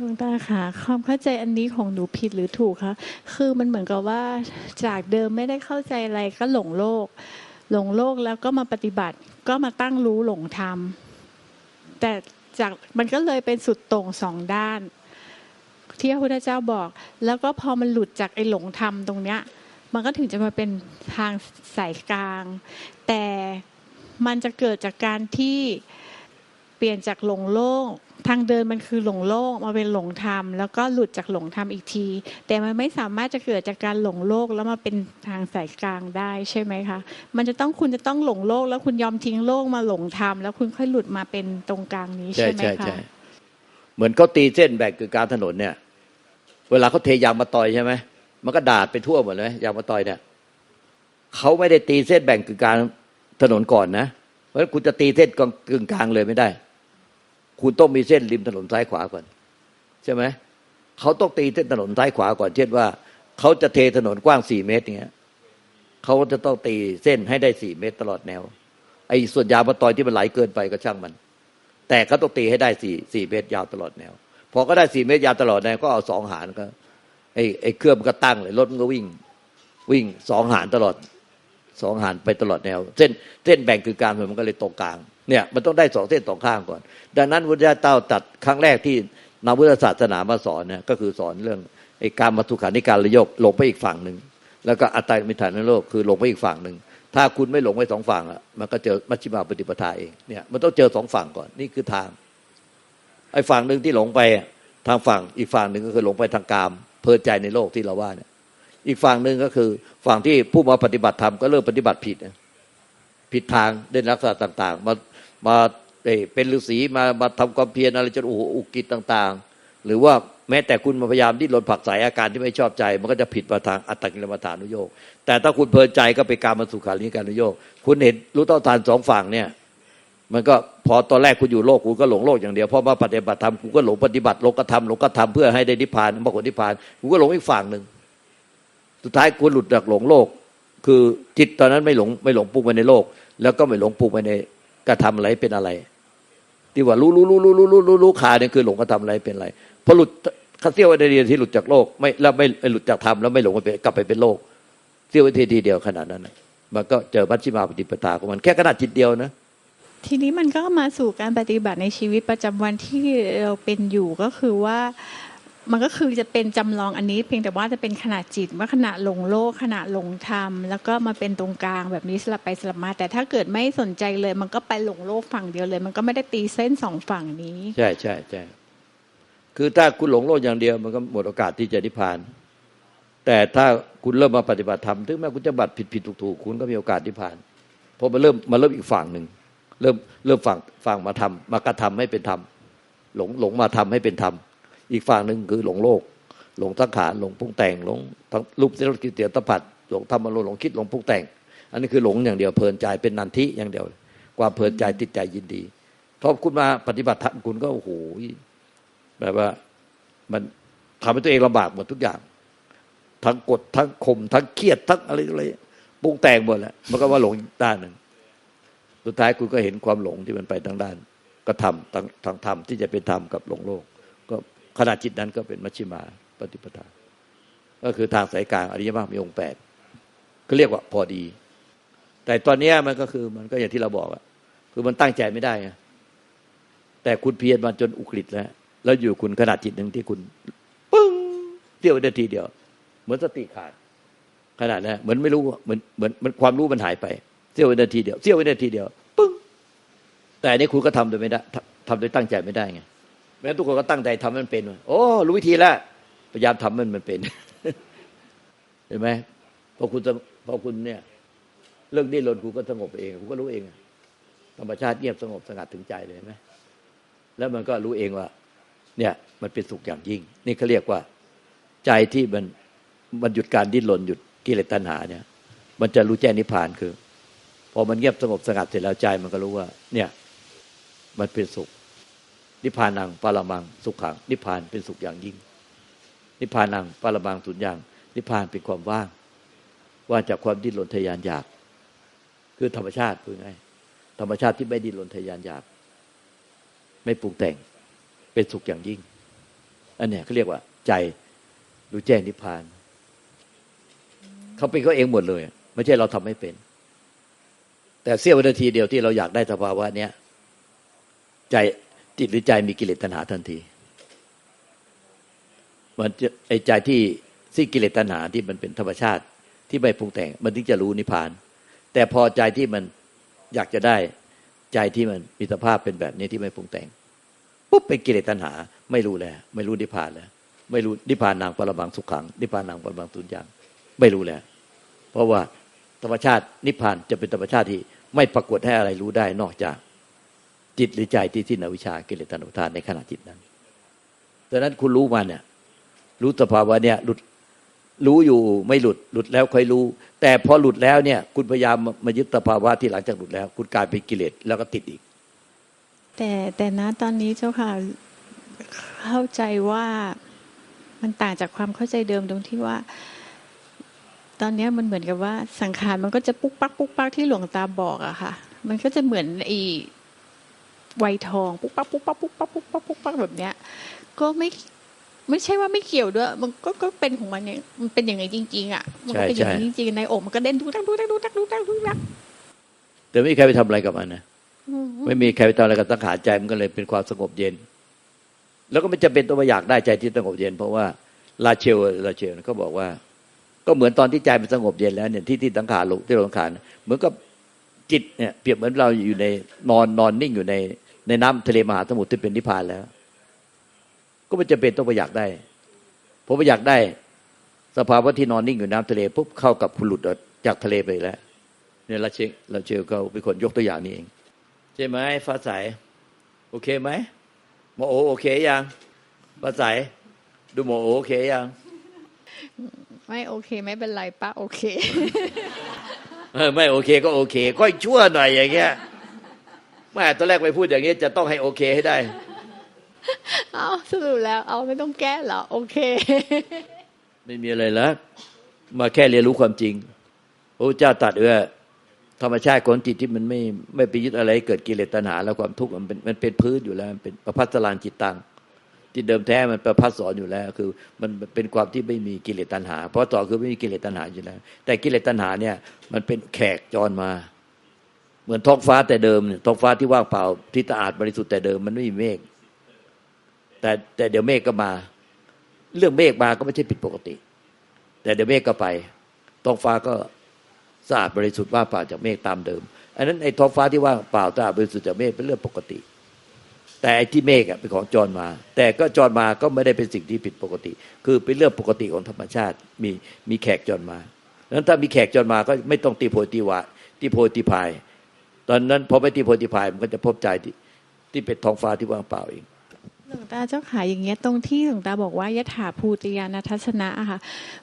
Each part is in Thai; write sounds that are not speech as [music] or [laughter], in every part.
หลวงตาค่ะความเข้าใจอันนี้ของหนูผิดหรือถูกคะคือมันเหมือนกับว่าจากเดิมไม่ได้เข้าใจอะไรก็หลงโลก หลงโลกแล้วก็มาปฏิบัติ ก็มาตั้งรู้หลงธรรมแต่จากมันก็เลยเป็นสุดโต่งสองด้าน ที่พระพุทธเจ้าบอก แล้วก็พอมันหลุดจากไอ้หลงธรรมตรงเนี้ย มันก็ถึงจะมาเป็นทางสายกลาง แต่มันจะเกิดจากการที่ เปลี่ยนจากหลงโลก ทางเดินมันคือหลงโลกมาเป็นหลงธรรม แล้วก็หลุดจากหลงธรรมอีกที แต่มันไม่สามารถจะเกิดจากการหลงโลกแล้วมาเป็นทางสายกลางได้ใช่ไหมคะมันจะต้องคุณจะต้องหลงโลก แล้วคุณยอมทิ้งโลกมาหลงธรรมแล้วคุณค่อยหลุดมาเป็นตรงกลางนี้ใช่ใช่ไหมใช่คะใช่เหมือนเขาตีเส้นแบ่งคือการถนนเนี่ย เวลาเขาเทยางมาต่อยใช่ไหมมันก็ดาดไปทั่วหมดเลยยางมาต่อยเนี่ยเขาไม่ได้ตีเส้นแบ่งคือการถนนก่อนนะ เพราะฉะนั้นคุณจะตีเส้นกกึ่งกลางเลยไม่ได้ คุณต้องมีเส้นริมถนนซ้ายขวาก่อน ใช่ไหมเขาต้องตีเส้นถนนซ้ายขวาก่อน เช่นว่า เขาจะเทถนนกว้างสี่เมตรอย่างเงี้ยเขาจะต้องตีเส้นให้ได้สี่เมตรตลอดแนว ไอ้ส่วนยางมาต่อยที่มันไหลเกินไปก็ช่างมัน แต่เขาต้องตีให้ได้สี่สี่เมตรยาวตลอดแนว พอก็ได้สี่เมตรยาวตลอดแนวก็เอาสองหารก็ไอ้ไอ้เครื่องมันก็ตั้งเลยรถมันก็วิ่ง วิ่งสองหารตลอดสองหารไปตลอดแนว เส้นเส้นแบ่งคือการมันก็เลยตรงกลาง เนี่ยมันต้องได้สองเส้นสองข้างก่อน ดังนั้นพุทธเจ้าตัดครั้งแรกที่นำพุทธศาสนามาสอนเนี่ยก็คือสอนเรื่องไอ้การมาทุขานิการระยกหลงไปอีกฝั่งหนึ่งแล้วก็อัตตามิฐานโลกคือหลงไปอีกฝั่งหนึ่งถ้าคุณไม่หลงไปสองฝั่งอะมันก็เจอมัชฌิมาปฏิปทาเองเนี่ยมันต้องเจอสองฝั่งก่อนนี่คือทางไอ้ฝั่งหนึ่งที่หลงไปทางฝั่งอีกฝั่งหนึ่งก็คือหลงไปทางกาม เพลิดใจในโลกที่เราว่าเนี่ยอีกฝั่งหนึ่งก็คือฝั่งที่ผู้มาปฏิบัติธรรมก็เริ่มปฏิบัติผิดผิดทางเด่นลักษณะต่าง ๆ มา มาเอ่อเป็นฤาษีมามาทำความเพียรอะไรจนโอ้โหอุกิจต่าง ๆ หรือว่าแม้แต่คุณมาพยายามดิ้นรนผลักไสอาการที่ไม่ชอบใจ มันก็จะผิดมาทางอัตตกิลมัฐานุโยกแต่ถ้าคุณเพลินใจก็เป็นการมาสุขาริการุโยกคุณเห็นรู้เท่าทานสองฝั่งเนี่ย มันก็พอตอนแรกคุณอยู่โลกคุณก็หลงโลกอย่างเดียวพอมาปฏิบัติธรรมคุณก็หลงปฏิบัติหลงกระทำหลงกระทำเพื่อให้ได้นิพพานมรรคผลนิพพานคุณก็หลงอีกฝั่งหนึ่งสุดท้ายคุณหลุดจากหลงโลก คือจิตตอนนั้นไม่หลงไม่หลงปรุงไปในโลก แล้วก็ไม่หลงปรุงไปใน กระทำอะไรเป็นอะไร ที่ว่ารู้รู้รู้รู้รู้รู้รู้รู้ขาเนี่ยคือหลงกระทำอะไรเป็นอะไรพอหลุดเขาเสี้ยววินาทีที่หลุดจากโลก ไม่แล้วไม่หลุดจากธรรมแล้วไม่หลงไปเป็นกลับไปเป็นโลกเสี้ยววินาทีเดียวขนาดนั้นมันก็เจอมัชฌิมาปฏิปทาของมันแค่ขนาดจิตเดียวนะทีนี้มันก็มาสู่การปฏิบัติในชีวิตประจำวันที่เราเป็นอยู่ก็คือว่า มันก็คือจะเป็นจำลองอันนี้ เพียงแต่ว่าจะเป็นขนาดจิตว่าขณะหลงโลกขณะหลงธรรม แล้วก็มาเป็นตรงกลางแบบนี้สลับไปสลับมา แต่ถ้าเกิดไม่สนใจเลย มันก็ไปหลงโลกฝั่งเดียวเลย มันก็ไม่ได้ตีเส้นสองฝั่งนี้ ใช่ใช่ใช่คือถ้าคุณหลงโลกอย่างเดียว มันก็หมดโอกาสที่จะนิพพาน แต่ถ้าคุณเริ่มมาปฏิบัติธรรมถึงแม้คุณจะบัตรผิดผิดถูกถูกคุณก็มีโอกาสนิพพานเพราะมันเริ่มมาเริ่มอีกฝั่งหนึ่งเริ่มเริ่มฝั่งฝั่งมาทำมากระทำให้เป็นธรรมหลงหลงมาทำให้เป็นธรรม อีกฝั่งหนึ่งคือหลงโลก หลงทั้งขานหลงปรุงแต่งหลงทั้งรูปเสียงรกลิ่นเสียงสัผัสหลงธรรมอารมหลงคิดหลงปรุงแต่ง อันนี้คือหลงอย่างเดียวเพลินใจเป็นนันทิอย่างเดียว ความเพลินใจติดใจยินดีพอคุณมาปฏิบัติธรรมคุณก็โอ้โหแบบว่ามันทำให้ตัวเองลำบากหมดทุกอย่าง ทั้งกดทั้งข่มทั้งเครียดทั้งอะไรอะไรปรุงแต่งหมดแหละมันก็ว่าหลงด้านหนึ่งสุดท้ายคุณก็เห็นความหลงที่มันไปทางด้าน ก็ทำทางทางธรรมที่จะเป็นธรรมกับหลงโลก ขณะจิตนั้นก็เป็นมัชฌิมาปฏิปทา ก็คือทางสายกลางอริยมรรคมีองค์แปดก็เรียกว่าพอดี แต่ตอนนี้มันก็คือมันก็อย่างที่เราบอกอะคือมันตั้งใจไม่ได้ไงแต่คุณเพียรมาจนอุกฤษแล้ว แล้วอยู่คุณขนาดจิตหนึ่งที่คุณปึ้งเดียวนาทีเดียว เหมือนสติขาด ขนาดนั้นเหมือนไม่รู้เหมือนเหมือนมันความรู้มันหายไปเสี้ยวนาทีเดียวเสี้ยวนาทีเดียว ปึ้งแต่อันนี้คุณก็ทำโดยไม่ได้ทำโดยตั้งใจไม่ได้ไง แม้ทุกคนก็ตั้งใจทำให้มันเป็นโอ้รู้วิธีแล้วพยายามทำให้มันเป็นเห็นไหมพอคุณพอคุณเนี่ยเรื่องดิ้นรนคุณก็สงบเองคุณก็รู้เองธรรมชาติเงียบสงบสงัดถึงใจเลยไหมแล้วมันก็รู้เองว่า เนี่ย มันเป็นสุขอย่างยิ่ง นี่เขาเรียกว่า ใจที่มันมันหยุดการดิ้นรนหยุดกิเลสตัณหาเนี่ย มันจะรู้แจ้งนิพพานคือ พอมันเงียบสงบสงัดเสร็จแล้วใจมันก็รู้ว่า เนี่ย มันเป็นสุข นิพพานังปรมังสุขขัง นิพพานเป็นสุขอย่างยิ่ง นิพพานังปรมังสุญญาง นิพพานเป็นความว่าง ว่างจากความดิ้นรนทยานอยาก คือธรรมชาติคือไงธรรมชาติที่ไม่ดิ้นรนทยานอยาก ไม่ปรุงแต่งเป็นสุขอย่างยิ่ง อันเนี้ยเขาเรียกว่า ใจรู้แจ้งนิพพานเขาเป็นเขาเองหมดเลย ไม่ใช่เราทำไม่เป็น แต่เสี้ยววินาทีเดียวที่เราอยากได้สภาวะเนี้ยใจ จิตหรือใจมีกิเลสตัณหาทันที มันจะไอ้ใจที่สิ้นกิเลสตัณหาที่มันเป็นธรรมชาติที่ไม่ปรุงแต่ง มันถึงจะรู้นิพพาน แต่พอใจที่มันอยากจะได้ใจที่มันมีสภาพเป็นแบบนี้ที่ไม่ปรุงแต่งปุ๊บเป็นกิเลสตัณหา ไม่รู้แล้ว ไม่รู้นิพพานแล้ว ไม่รู้นิพพานนางปรมังสุขขังนิพพานนางปรมังตุนยังไม่รู้แล้ว เพราะว่าธรรมชาตินิพพานจะเป็นธรรมชาติที่ไม่ปรากฏให้อะไรรู้ได้นอกจาก จิตหรือใจที่สิ้นอวิชชากิเลสตัณหาในขณะจิตนั้นดังนั้นคุณรู้มันเนี่ยรู้สภาวะเนี่ยหลุดรู้อยู่ไม่หลุดหลุดแล้วค่อยรู้ แต่พอหลุดแล้วเนี่ย คุณพยายามมายึดสภาวะที่หลังจากหลุดแล้ว คุณกลายเป็นกิเลสแล้วก็ติดอีก แต่แต่นะตอนนี้เจ้าค่ะเข้าใจว่ามันต่างจากความเข้าใจเดิมตรงที่ว่า ตอนนี้มันเหมือนกับว่าสังขารมันก็จะปุ๊กปักปุ๊กปักที่หลวงตาบอกอะค่ะ มันก็จะเหมือนอ้ไวยทองปุ๊กปักปุ๊กปักปุ๊กปักปุ๊กปักปุ๊กปักแบบเนี้ย ก็ไม่ไม่ใช่ว่าไม่เกี่ยวด้วย มันก็ก็เป็นของมันเนี่ยมันเป็นอย่างไงจริง ๆอะมันก็เป็นอย่างนี้จริงๆในอกมันก็เด่นทุกทักทุกทักทุกทักทุกทักทุกทักแต่ไม่มีใครไปทำอะไรกับมันนะอืมไม่มีใครไปทำอะไรกับสังขารใจมันก็เลยเป็นความสงบเย็น แล้วก็ไม่จำเป็นต้องมาอยากได้ใจที่สงบเย็น เพราะว่าลาเชลลาเชลเขาบอกว่า ก็เหมือนตอนที่ใจมันสงบเย็นแล้วเนี่ยที่ที่สังขารลงที่เราสังขารเหมือนกับจิตเนี่ยเปรียบเหมือนเราอยู่ในนอนนอนนิ่งอยู่ใน ในน้ำทะเลมหาสมุทรที่เป็นนิพพานแล้ว ก็ไม่จำเป็นต้องไปอยากได้เพราะไปอยากได้ สภาวะที่นอนนิ่งอยู่น้ำทะเลปุ๊บเข้ากับคุณหลุดออกจากทะเลไปแล้วเนี่ยลาเชลลาเชลเขาเป็นคนยกตัวอย่างนี้เอง ใช่ไหมฟ้าใสโอเคไหมหมอโอโอเคยังฟ้าใสดูหมอโอโอเคยังไม่โอเค ไม่เป็นไรป้าโอเคเออไม่โอเคก็โอเค ก็ชั่วหน่อยอย่างเงี้ย แม่ตอนแรกไปพูดอย่างเงี้ยจะต้องให้โอเคให้ได้ เอาสรุปแล้ว เอาไม่ต้องแก้เหรอโอเค ไม่มีอะไรแล้วมาแค่เรียนรู้ความจริงพระพุทธเจ้าตรัดว่าธรรมชาติของจิตที่มันไม่ไม่ไปยึดอะไรให้เกิดกิเลสตัณหา แล้วความทุกข์มันเป็นมันเป็นพื้นอยู่แล้วมันเป็นประพัสสลานจิตตังจิตเดิมแท้มันประพัสสอนอยู่แล้ว คือมันเป็นความที่ไม่มีกิเลสตัณหา เพราะต่อคือไม่มีกิเลสตัณหาอยู่แล้ว แต่กิเลสตัณหาเนี่ยมันเป็นแขกจรมา เหมือนท้องฟ้าแต่เดิมเนี่ยท้องฟ้าที่ว่างเปล่าที่สะอาดบริสุทธิ์แต่เดิมมันไม่มีเมฆแต่แต่เดี๋ยวเมฆก็มา เรื่องเมฆมาก็ไม่ใช่ผิดปกติ แต่เดี๋ยวเมฆก็ไปท้องฟ้าก็สะอาดบริสุทธิ์ว่างเปล่าจากเมฆตามเดิมอันนั้นไอ้ท้องฟ้าที่ว่างเปล่าสะอาดบริสุทธิ์จากเมฆเป็นเรื่องปกติ แต่ไอ้ที่เมฆอะเป็นของจรมา แต่ก็จรมาก็ไม่ได้เป็นสิ่งที่ผิดปกติ คือเป็นเรื่องปกติของธรรมชาติมีมีแขกจรมาดังนั้นถ้ามีแขกจรมาก็ไม่ต้องตีโพยตีวะตีโพยตีพาย ตอนนั้นพอไม่ตีโพยตีพายมันก็จะพบใจที่ ที่เป็นท้องฟ้าที่ว่างเปล่าเองหลวงตาเจ้าขาอย่างเงี้ยตรงที่หลวงตาบอกว่ายถาภูติยานทัศนะอะค่ะ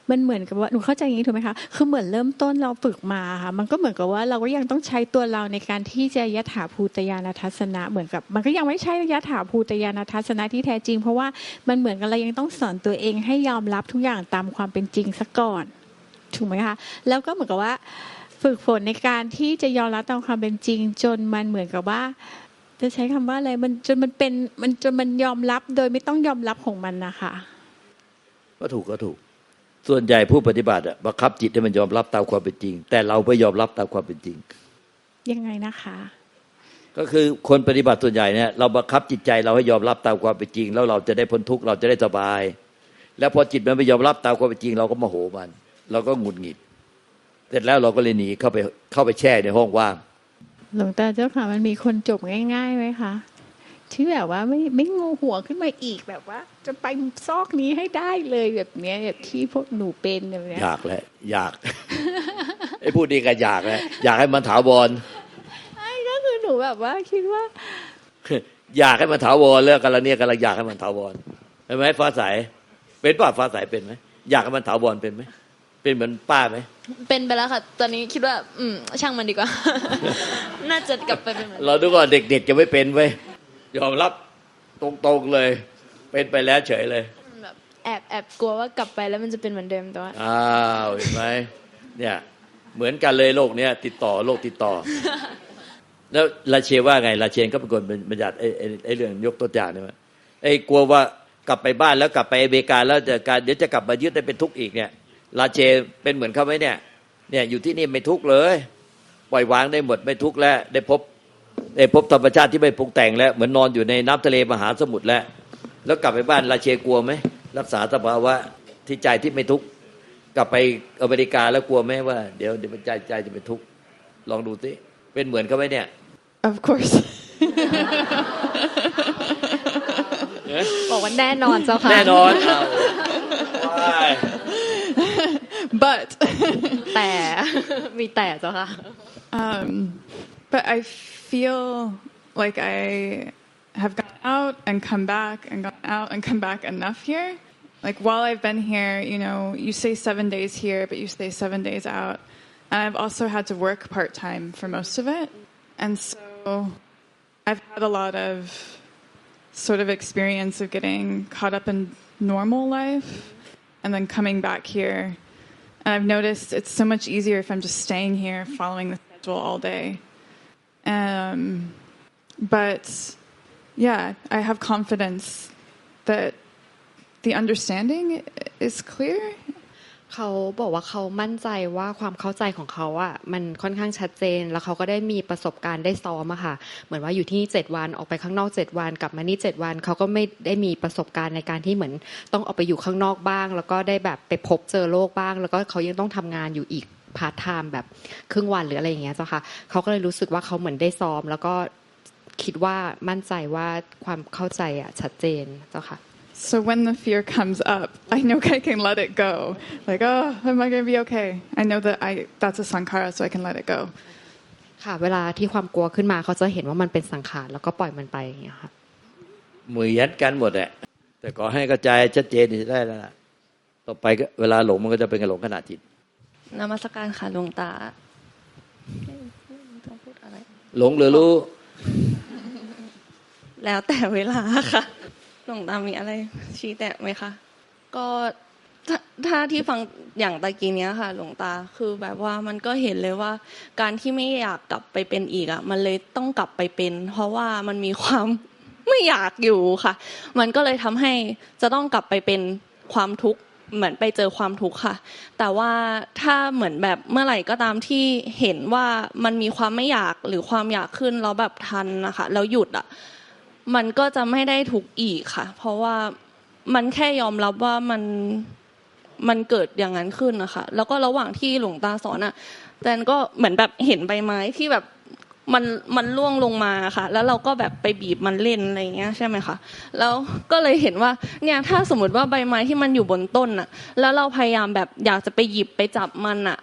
มันเหมือนกับว่าหนูเข้าใจอย่างนี้ถูกไหมคะคือเหมือนเริ่มต้นเราฝึกมาค่ะ มันก็เหมือนกับว่าเราก็ยังต้องใช้ตัวเราในการที่จะยถาภูติยานทัศนะเหมือนกับ มันก็ยังไม่ใช่ยถาภูติยานทัศนะที่แท้จริง เพราะว่ามันเหมือนกับเรายังต้องสอนตัวเองให้ยอมรับทุกอย่างตามความเป็นจริงซะก่อนถูกไหมคะแล้วก็เหมือนกับว่า ฝึกฝนในการที่จะยอมรับตามความเป็นจริง จนมันเหมือนกับว่า จะใช้คำว่าอะไรมันจนมันเป็นมันจนมันยอมรับโดยไม่ต้องยอมรับของมันนะคะก็ถูกก็ถูก ส่วนใหญ่ผู้ปฏิบัติอะบังคับจิตให้มันยอมรับตามความเป็นจริง แต่เราไม่ยอมรับตามความเป็นจริง ยังไงนะคะ ก็คือคนปฏิบัติส่วนใหญ่เนี่ยเราบังคับจิตใจเราให้ยอมรับตามความเป็นจริง แล้วเราจะได้พ้นทุกข์เราจะได้สบาย แล้วพอจิตมันไม่ยอมรับตามความเป็นจริง เราก็โมโหมัน เราก็หงุดหงิด เสร็จแล้วเราก็เลยหนีเข้าไปเข้าไปแช่ในห้องว่างหลวงตาเจ้าค่ะมันมีคนจบง่ายๆไหมคะที่แบบว่าไม่ไม่งูหัวขึ้นมาอีกแบบว่า จะไปซอกนี้ให้ได้เลยแบบเนี้ยแบบที่พวกหนูเป็นแบบเนี้ยอยากแหละอยากไอ้พูดดีก็อยากแหละอยากให้มันถาวรใช่ก็คือหนูแบบว่าคิดว่า อยากให้มันถาวรแล้วกันละเนี่ยกำลังอยากให้มันถาวรเห็นไหมฟ้าใสเป็นป้าฟ้าใสเป็นไหมอยากให้มันถาวรเป็นไหม เป็นเหมือนป้าไหมเป็นไปแล้วค่ะ ตอนนี้คิดว่า อืม ช่างมันดีกว่า น่าจะกลับไปเป็นเหมือนเราดูว่าเด็กๆจะไม่เป็นเว้ยยอมรับตรงๆเลย เป็นไปแล้วเฉยเลย แบบแอบแอบกลัวว่ากลับไปแล้วมันจะเป็นเหมือนเดิมแต่ว่าอ้าวเห็นไหมเนี่ยเหมือนกันเลยโลกเนี้ยติดต่อโลกติดต่อ แล้วลาเชนว่าไงลาเชนก็เป็นคนบัญญัติไอ้ไอ้ไอ้เรื่องยกตัวอย่างเนี่ยว่าไอ้กลัวว่ากลับไปบ้านแล้วกลับไปอเมริกาแล้วจะการเดี๋ยวจะกลับมายึดได้เป็นทุกข์อีกเนี่ย ลาเจเป็นเหมือนเขาไหมเนี่ยเนี่ยอยู่ที่นี่ไม่ทุกข์เลย ปล่อยวางได้หมดไม่ทุกข์แล้วได้พบได้พบธรรมชาติที่ไม่ปรุงแต่งแล้ว เหมือนนอนอยู่ในน้ำทะเลมหาสมุทรแล้ว แล้วกลับไปบ้านลาเชกลัวไหมรักษาสภาวะที่ใจที่ไม่ทุกข์กลับไปอเมริกาแล้วกลัวไหมว่าเดี๋ยวเดี๋ยวใจใจจะเป็นทุกข์ลองดูสิเป็นเหมือนเขาไหมเนี่ย Of course. บอกว่าแน่นอนเจ้าค่ะแน่นอนอ้าวว้าย but [laughs] แต่ มีแต่เจ้าค่ะ um, but I feel like I have gone out and come back and gone out and come back enough here. Like while I've been here, you know, you stay seven days here, but you stay seven days out. And I've also had to work part time for most of it. And so I've had a lot of sort of experience of getting caught up in normal life and then coming back here. and I've noticed it's so much easier if I'm just staying here, following the schedule all day. Um, but yeah, I have confidence that the understanding is clear เขาบอกว่าเขามั่นใจว่าความเข้าใจของเขาอะมันค่อนข้างชัดเจน แล้วเขาก็ได้มีประสบการณ์ได้ซ้อมอะค่ะ เหมือนว่าอยู่ที่นี่เจ็ดวันออกไปข้างนอกเจ็ดวันกลับมานี่เจ็ดวันเขาก็ไม่ได้มีประสบการณ์ในการที่เหมือนต้องออกไปอยู่ข้างนอกบ้าง แล้วก็ได้แบบไปพบเจอโลกบ้าง แล้วก็เขายังต้องทำงานอยู่อีกพาร์ทไทม์แบบครึ่งวันหรืออะไรอย่างเงี้ยเจ้าค่ะเขาก็เลยรู้สึกว่าเขาเหมือนได้ซ้อม แล้วก็คิดว่ามั่นใจว่าความเข้าใจอะชัดเจนเจ้าค่ะ So when the fear comes up, I know I can let it go. Like, oh, am I going to be okay? I know that I that's a sankhara, so I can let it go. ค่ะเวลาที่ความกลัวขึ้นมาเขาจะเห็นว่ามันเป็นสังขารแล้วก็ปล่อยมันไปอย่างเงี้ยค่ะเหมือนกันหมดแหละแต่ขอให้กระจายชัดเจนจะได้แล้วล่ะต่อไปก็เวลาหลงมันก็จะเป็นกระหลงขนาดจิตนมัสการค่ะหลวงตาต้องพูดอะไรหลงหรือรู้ แล้วแต่เวลาค่ะ หลวงตามีอะไร ชี้แตะไหมคะ ก็ถ้าถ้าที่ฟังอย่างตะกี้เนี้ยค่ะ หลวงตาคือแบบว่ามันก็เห็นเลยว่า การที่ไม่อยากกลับไปเป็นอีกอะ มันเลยต้องกลับไปเป็น เพราะว่ามันมีความไม่อยากอยู่ค่ะ มันก็เลยทำให้จะต้องกลับไปเป็นความทุกข์เหมือนไปเจอความทุกข์ค่ะ แต่ว่าถ้าเหมือนแบบเมื่อไหร่ก็ตามที่เห็นว่ามันมีความไม่อยากหรือความอยากขึ้นแล้วแบบทันนะคะแล้วหยุดอะ มันก็จะไม่ได้ทุกข์อีกค่ะ เพราะว่ามันแค่ยอมรับว่ามันมันเกิดอย่างนั้นขึ้นนะคะ แล้วก็ระหว่างที่หลวงตาสอนอะแตนก็เหมือนแบบเห็นใบไม้ที่แบบมันมันล่วงลงมาค่ะ แล้วเราก็แบบไปบีบมันเล่นอะไรอย่างเงี้ยใช่ไหมคะแล้วก็เลยเห็นว่าเนี่ยถ้าสมมติว่าใบไม้ที่มันอยู่บนต้นอะ แล้วเราพยายามแบบอยากจะไปหยิบไปจับมันอะ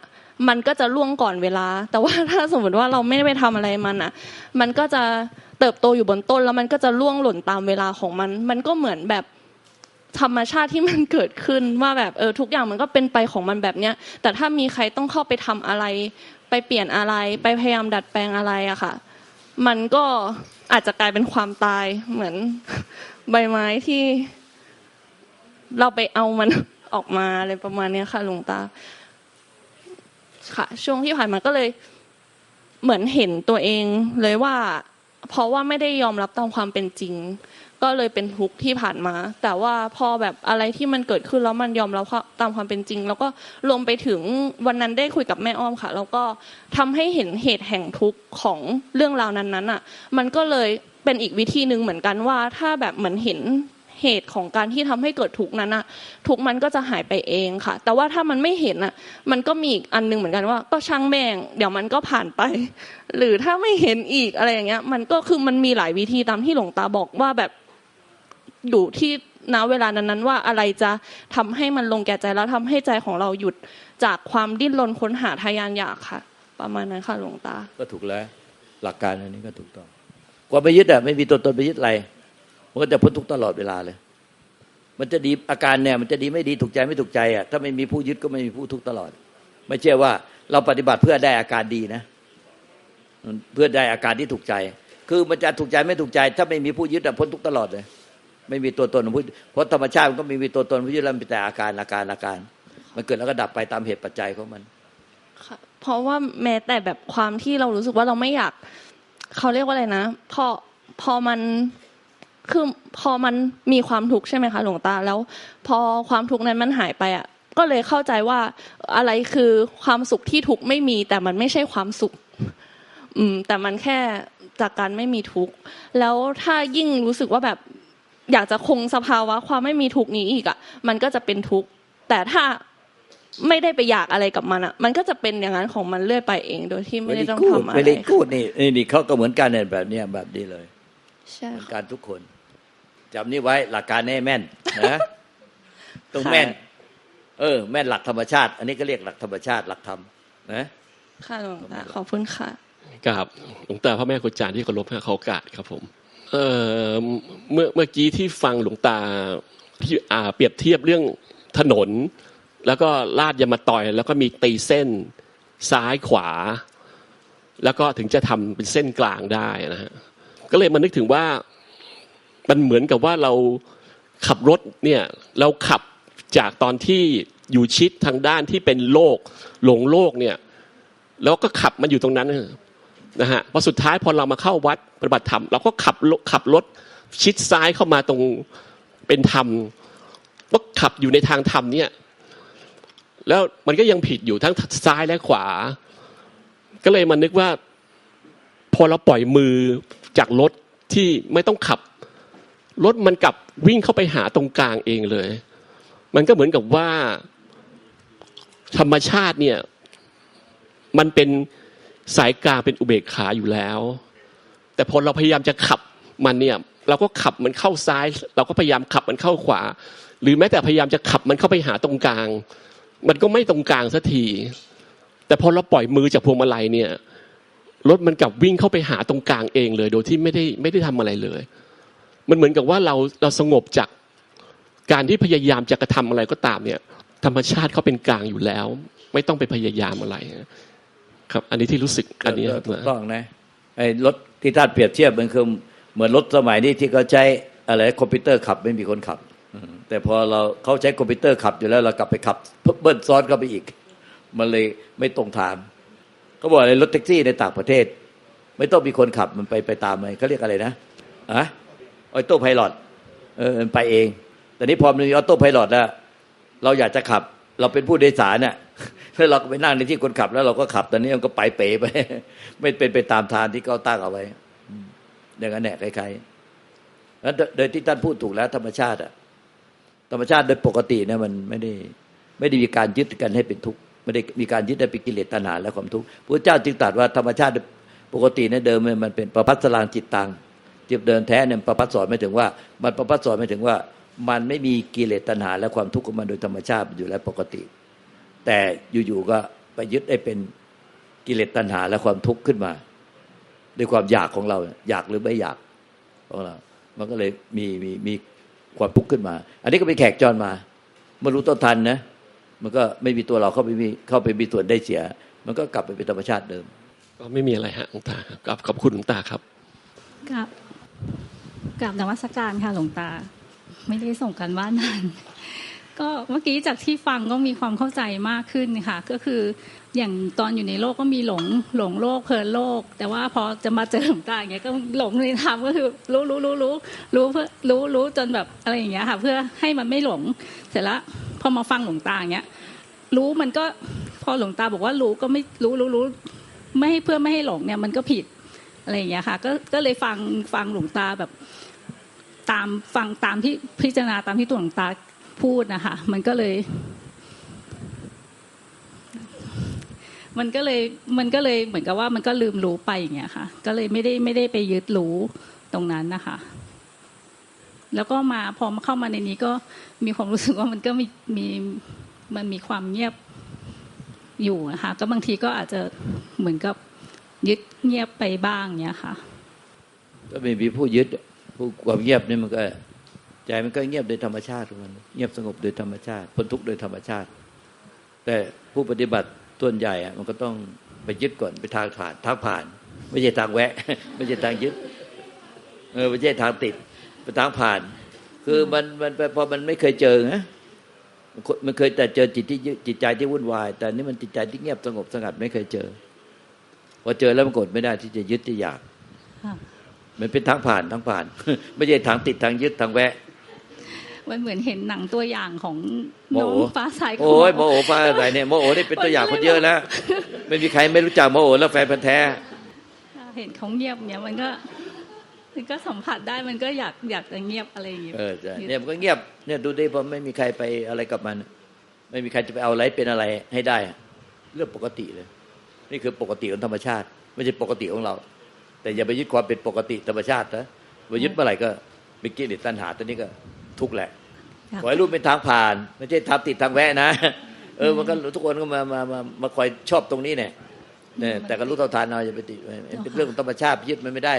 มันก็จะล่วงก่อนเวลา แต่ว่าถ้าสมมติว่าเราไม่ได้ไปทำอะไรมันอะ มันก็จะ เติบโตอยู่บนต้น แล้วมันก็จะล่วงหล่นตามเวลาของมัน มันก็เหมือนแบบธรรมชาติที่มันเกิดขึ้นว่าแบบเออทุกอย่างมันก็เป็นไปของมันแบบเนี้ยแต่ถ้ามีใครต้องเข้าไปทำอะไร ไปเปลี่ยนอะไร ไปพยายามดัดแปลงอะไรอะค่ะ มันก็อาจจะกลายเป็นความตายเหมือนใบไม้ที่ เราไปเอามันออกมาอะไรประมาณเนี้ยค่ะหลวงตา ค่ะ ช่วงที่ผ่านมาก็เลย เหมือนเห็นตัวเองเลยว่า เพราะว่าไม่ได้ยอมรับตามความเป็นจริง ก็เลยเป็นทุกข์ที่ผ่านมา แต่ว่าพอแบบอะไรที่มันเกิดขึ้นแล้วมันยอมรับตามความเป็นจริง แล้วก็รวมไปถึงวันนั้นได้คุยกับแม่อ้อมค่ะ แล้วก็ทำให้เห็นเหตุแห่งทุกข์ของเรื่องราวนั้นๆอะ มันก็เลยเป็นอีกวิธีหนึ่งเหมือนกันว่าถ้าแบบเหมือนเห็น เหตุของการที่ทำให้เกิดทุกข์นั้นอะทุกข์มันก็จะหายไปเองค่ะ แต่ว่าถ้ามันไม่เห็นอะมันก็มีอีกอันหนึงเหมือนกันว่า ก็ช่างแม่งเดี๋ยวมันก็ผ่านไป หรือถ้าไม่เห็นอีกอะไรอย่างเงี้ย มันก็คือมันมีหลายวิธีตามที่หลวงตาบอกว่าแบบอยู่ที่ณเวลานั้นๆว่าอะไรจะทำให้มันลงแก่ใจแล้วทำให้ใจของเราหยุดจากความดิ้นรนค้นหาทายานอยากค่ะ ประมาณนั้นค่ะหลวงตา ก็ถูกแล้ว หลักการอันนี้ก็ถูกต้อง ความไปยึดอะไม่มีตัวตนไปยึดอะไร มันก็จะพ้นทุกข์ตลอดเวลาเลย มันจะดีอาการเนี่ย มันจะดีไม่ดีถูกใจไม่ถูกใจอะถ้าไม่มีผู้ยึดก็ไม่มีผู้ทุกข์ตลอด ไม่เชื่อว่าเราปฏิบัติเพื่อได้อาการดีนะ เพื่อได้อาการที่ถูกใจ คือมันจะถูกใจไม่ถูกใจ ถ้าไม่มีผู้ยึดอะพ้นทุกตลอดเลย ไม่มีตัวตนของผู้เพราะธรรมชาติมันก็ไม่มีตัวตนผู้ยึดแล้วมันเป็นแต่อาการอาการอาการ มันเกิดแล้วก็ดับไปตามเหตุปัจจัยของมันค่ะเพราะว่าแม้แต่แบบความที่เรารู้สึกว่าเราไม่อยาก เขาเรียกว่าอะไรนะพอพอมัน คือพอมันมีความทุกข์ใช่ไหมคะหลวงตาแล้ว พอความทุกข์นั้นมันหายไปอะก็เลยเข้าใจว่าอะไรคือความสุขที่ทุกข์ไม่มี แต่มันไม่ใช่ความสุข อืม แต่มันแค่จากการไม่มีทุกข์แล้วถ้ายิ่งรู้สึกว่าแบบ อยากจะคงสภาวะความไม่มีทุกข์นี้อีกอะ มันก็จะเป็นทุกข์แต่ถ้าไม่ได้ไปอยากอะไรกับมันอะ มันก็จะเป็นอย่างนั้นของมันเรื่อยไปเอง โดยที่ไม่ได้ต้องทำอะไรไม่ได้กูดนี่นี่นี่เขาก็เหมือนกันเนี่ยแบบเนี้ยแบบนี้เลยใช่เหมือนค่ะกันทุกคน จำนี่ไว้หลักการแน่แม่นนะต้องแม่น เออ แม่นหลักธรรมชาติ อันนี้ก็เรียกหลักธรรมชาติหลักธรรมนะค่ะหลวงตาขอบคุณค่ะกับหลวงตาพระแม่ครูจารย์ที่เคารพให้เขาโอกาสครับผม เอ่อเมื่อเมื่อกี้ที่ฟังหลวงตาที่อ่าเปรียบเทียบเรื่องถนน แล้วก็ลาดยามาตอย แล้วก็มีตีเส้นซ้ายขวา แล้วก็ถึงจะทำเป็นเส้นกลางได้นะฮะก็เลยมานึกถึงว่า มันเหมือนกับว่าเราขับรถเนี่ยเราขับจากตอนที่อยู่ชิดทางด้านที่เป็นโลกหลงโลกเนี่ยแล้วก็ขับมันอยู่ตรงนั้นนะฮะพอสุดท้ายพอเรามาเข้าวัดปฏิบัติธรรมเราก็ขับขับรถชิดซ้ายเข้ามาตรงเป็นธรรมก็ขับอยู่ในทางธรรมเนี่ยแล้วมันก็ยังผิดอยู่ทั้งซ้ายและขวา ก็เลยมานึกว่า พอเราปล่อยมือจากรถที่ไม่ต้องขับ รถมันกลับวิ่งเข้าไปหาตรงกลางเองเลย มันก็เหมือนกับว่า ธรรมชาติเนี่ย มันเป็นสายกลางเป็นอุเบกขาอยู่แล้ว แต่พอเราพยายามจะขับมันเนี่ย เราก็ขับมันเข้าซ้าย เราก็พยายามขับมันเข้าขวา หรือแม้แต่พยายามจะขับมันเข้าไปหาตรงกลาง มันก็ไม่ตรงกลางสักทีแต่พอเราปล่อยมือจากพวงมาลัยเนี่ยรถมันกลับวิ่งเข้าไปหาตรงกลางเองเลย โดยที่ไม่ได้ไม่ได้ทำอะไรเลย มันเหมือนกับว่าเราเราสงบจากการที่พยายามจะกระทำอะไรก็ตามเนี่ย ธรรมชาติเขาเป็นกลางอยู่แล้ว ไม่ต้องไปพยายามอะไรครับ อันนี้ที่รู้สึกอันนี้ครับถูกต้องนะไอ้รถที่ท่านเปรียบเทียบมันคือเหมือนรถสมัยนี้ที่เขาใช้อะไรคอมพิวเตอร์ขับไม่มีคนขับอืมแต่พอเราเขาใช้คอมพิวเตอร์ขับอยู่แล้วเรากลับไปขับเบิ้ลซ้อนเข้าไปอีก มันเลยไม่ตรงทางเขาบอกอะไรรถแท็กซี่ในต่างประเทศ ไม่ต้องมีคนขับมันไปไปตามมันเขาเรียกอะไรนะอะ ออโต้ไพลอตเออไปเอง แต่นี้พอมันมีออโต้ไพลอตแล้วเราอยากจะขับ เราเป็นผู้โดยสารเนี่ยแล้วเราก็ไปนั่งในที่คนขับแล้วเราก็ขับตอนนี้มันก็ไปเป๋ไป ไม่เป็นไปตามทางที่เขาตั้งเอาไว้อย่างนั้นแหละคล้ายๆแล้วโดยที่ท่านพูดถูกแล้ว ธรรมชาติอะธรรมชาติโดยปกติเนี่ยมันไม่ได้ ไม่ได้มีการยึดกันให้เป็นทุกข์ไม่ได้มีการยึดให้เป็นกิเลสตัณหาและความทุกข์พระเจ้าจึงตรัสว่าธรรมชาติปกติเนี่ยเดิมมันเป็นประพัสสลางจิตตัง จิตเดินแท้เนี่ยประพัสสอนไม่ถึงว่า มันประพัสสอนไม่ถึงว่า มันไม่มีกิเลสตัณหา และความทุกข์ของมันโดยธรรมชาติอยู่แล้วปกติ แต่อยู่ๆก็ไปยึดให้เป็นกิเลสตัณหาและความทุกข์ขึ้นมา ด้วยความอยากของเรา อยากหรือไม่อยากของเรา มันก็เลยมีมีมีความทุกข์ขึ้นมา อันนี้ก็เป็นแขกจรมาเมื่อรู้ต้นทันนะมันก็ไม่มีตัวเราเข้าไปมีเข้าไปมีส่วนได้เสีย มันก็กลับไปเป็นธรรมชาติเดิม ก็ไม่มีอะไรฮะหลวงตาครับขอบคุณหลวงตาครับกับ กับนวัสการค่ะหลวงตา ไม่ได้ส่งกันว่านนานก็เมื่อกี้จากที่ฟังก็มีความเข้าใจมากขึ้นค่ะ ก็คืออย่างตอนอยู่ในโลกก็มีหลงหลงโลกเพลินโลก แต่ว่าพอจะมาเจอหลวงตาอย่างเงี้ยก็หลงในธรรมก็คือรู้รู้รู้รู้รู้เพื่อรู้รู้จนแบบอะไรอย่างเงี้ยค่ะ เพื่อให้มันไม่หลง เสร็จแล้วพอมาฟังหลวงตาอย่างเงี้ยรู้มันก็พอหลวงตาบอกว่ารู้ก็ไม่รู้รู้รู้ไม่ให้เพื่อไม่ให้หลงเนี่ยมันก็ผิด อะไรอย่างเงี้ยค่ะก็ก็เลยฟังฟังหลวงตาแบบตามฟังตามที่พิจารณาตามที่ตัวหลวงตาพูดนะคะ มันก็เลย มันก็เลยมันก็เลยเหมือนกับว่ามันก็ลืมรู้ไปอย่างเงี้ยค่ะ ก็เลยไม่ได้ไม่ได้ไปยึดรู้ตรงนั้นนะคะ แล้วก็มาพอมาเข้ามาในนี้ก็มีความรู้สึกว่ามันก็มีมีมันมีความเงียบอยู่นะคะก็บางทีก็อาจจะเหมือนกับ ยึดเงียบไปบ้างเนี้ยค่ะ ก็ไม่มีผู้ยึดผู้ความเงียบนี่มันก็ใจมันก็เงียบโดยธรรมชาติของมันเงียบสงบโดยธรรมชาติพ้นทุกข์โดยธรรมชาติ แต่ผู้ปฏิบัติส่วนใหญ่อะมันก็ต้องไปยึดก่อนไปทางผ่านทางผ่าน ไม่ใช่ทางแวะ ไม่ใช่ทางยึดเออไม่ใช่ทางติดไปทางผ่าน คือมันมันพอมันไม่เคยเจอนะมันเคยแต่เจอจิตที่ยึดจิตใจที่วุ่นวาย แต่นี่มันจิตใจที่เงียบสงบสงัดไม่เคยเจอ พอเจอแล้วมันกดไม่ได้ที่จะยึดที่อยากค่ะมันเป็นทางผ่านทางผ่าน ไม่ใช่ทางติดทางยึดทางแวะ มันเหมือนเห็นหนังตัวอย่างของโมน้อโหงฟ้าใสของโอ้ยโมโหฟ้าใสเนี่ยโมโหนี่เป็นตัวอย่างคนเยอะแล้วไม่มีใครไม่รู้จักโมโหแล้วแฟนพันธ์แท้ เห็นเขาเงียบเนี่ยมันก็มันก็สัมผัสได้มันก็อยากอยากจะเงียบอะไรอย่างเงี้ยเออใช่เนี่ยมันก็เงียบเนี่ยดูดิพอไม่มีใครไปอะไรกับมัน ไม่มีใครจะไปเอาอะไรเป็นอะไรให้ได้อะเรื่องปกติเลย นี่คือปกติของธรรมชาติ ไม่ใช่ปกติของเรา แต่อย่าไปยึดความเป็นปกติธรรมชาตินะไปยึดเมื่อไหร่ก็ไปกิเลสตัณหาตัวนี้ก็ทุกข์แหละครับขอให้รู้เป็นทางผ่าน ไม่ใช่ทางติดทางแวะนะ เออมันก็ทุกคนก็มามามามาคอยชอบตรงนี้เนี่ยเนี่ยแต่ก็รู้เท่าทานเอาอย่าไปติดมันเป็นเรื่องของธรรมชาติยึดมันไม่ได้